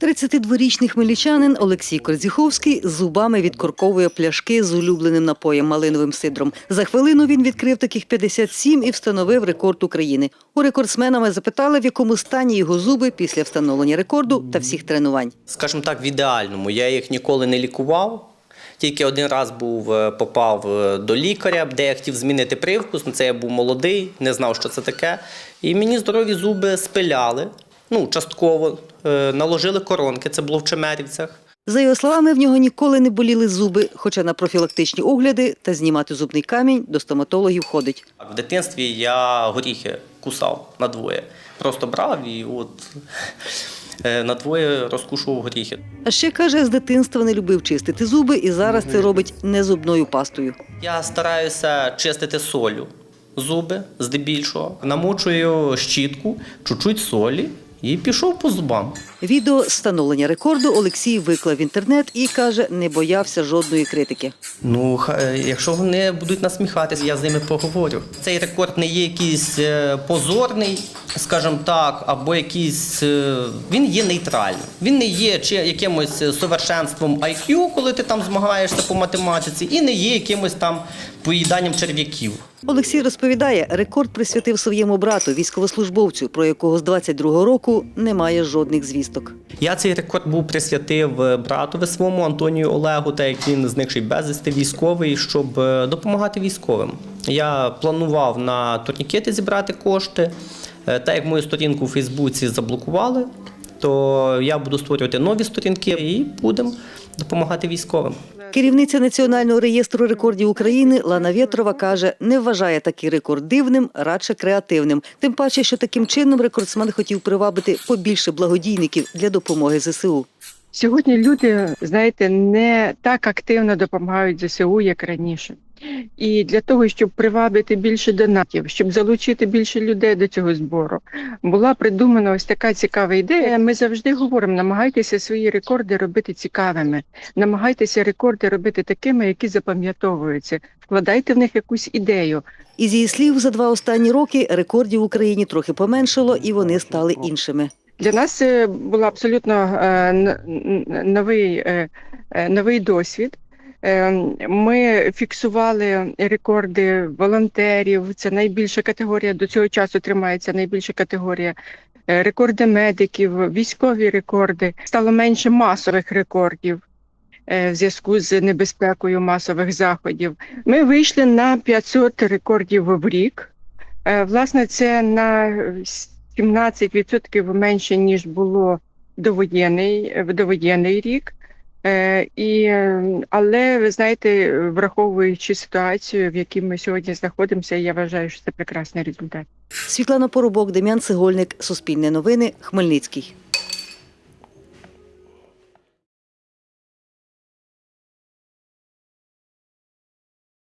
32-річний хмельничанин Олексій Корзіховський зубами відкорковує пляшки з улюбленим напоєм малиновим сидром. За хвилину він відкрив таких 57 і встановив рекорд України. У рекордсмена ми запитали, в якому стані його зуби після встановлення рекорду та всіх тренувань. скажімо так, в ідеальному. Я їх ніколи не лікував. Тільки один раз був, е, попав е, до лікаря, де я хотів змінити привкус. На це я був молодий, не знав, що це таке. І мені здорові зуби спиляли, ну, частково, наложили коронки, це було в Чемерівцях. За його словами, в нього ніколи не боліли зуби, хоча на профілактичні огляди та знімати зубний камінь до стоматологів ходить. В дитинстві я горіхи кусав надвоє. Просто брав і от е, надвоє розкушував горіхи. А ще каже, з дитинства не любив чистити зуби і зараз це робить не зубною пастою. Я стараюся чистити солью зуби здебільшого. Намочую щітку, чуть-чуть солі і пішов по зубам. Відео встановлення рекорду Олексій виклав в інтернет і каже, не боявся жодної критики. Ну, якщо вони будуть насміхатися, я з ними поговорю. Цей рекорд не є якийсь е, позорний, скажімо так, або якийсь. е, Він є нейтральним. Він не є чи якимось е, совершенством IQ, коли ти там змагаєшся по математиці, і не є якимось там поїданням черв'яків. Олексій розповідає, рекорд присвятив своєму брату, військовослужбовцю, про якого з 22-го року немає жодних звісток. Я цей рекорд був присвятив е, братові своєму Антонію Олегу, так як він зникший безвісти військовий, щоб е, допомагати військовим. Я планував на турнікети зібрати кошти. Е, Так як мою сторінку у Фейсбуці заблокували, то я буду створювати нові сторінки і будемо допомагати військовим. Керівниця Національного реєстру рекордів України Лана Вєтрова каже, не вважає такий рекорд дивним, радше креативним. Тим паче, що таким чином рекордсмен хотів привабити побільше благодійників для допомоги ЗСУ. Сьогодні люди, знаєте, не так активно допомагають ЗСУ, як раніше. І для того, щоб привабити більше донатів, щоб залучити більше людей до цього збору, була придумана ось така цікава ідея. Ми завжди говоримо: намагайтеся свої рекорди робити цікавими, намагайтеся рекорди робити такими, які запам'ятовуються. Вкладайте в них якусь ідею. Із її слів, за два останні роки рекордів в Україні трохи поменшало, і вони стали іншими. Для нас це був абсолютно е, новий, е, е, новий досвід. Е, Ми фіксували рекорди волонтерів. Це найбільша категорія. До цього часу тримається найбільша категорія. Е, Рекорди медиків, військові рекорди. Стало менше масових рекордів е, в зв'язку з небезпекою масових заходів. Ми вийшли на 500 рекордів в рік. Е, Власне, це на 17% менше, ніж було довоєнний, в довоєнний рік. Е, І, але ви знаєте, враховуючи ситуацію, в якій ми сьогодні знаходимося, я вважаю, що це прекрасний результат. Світлана Поробок, Дем'ян Цегольник, Суспільне новини, Хмельницький.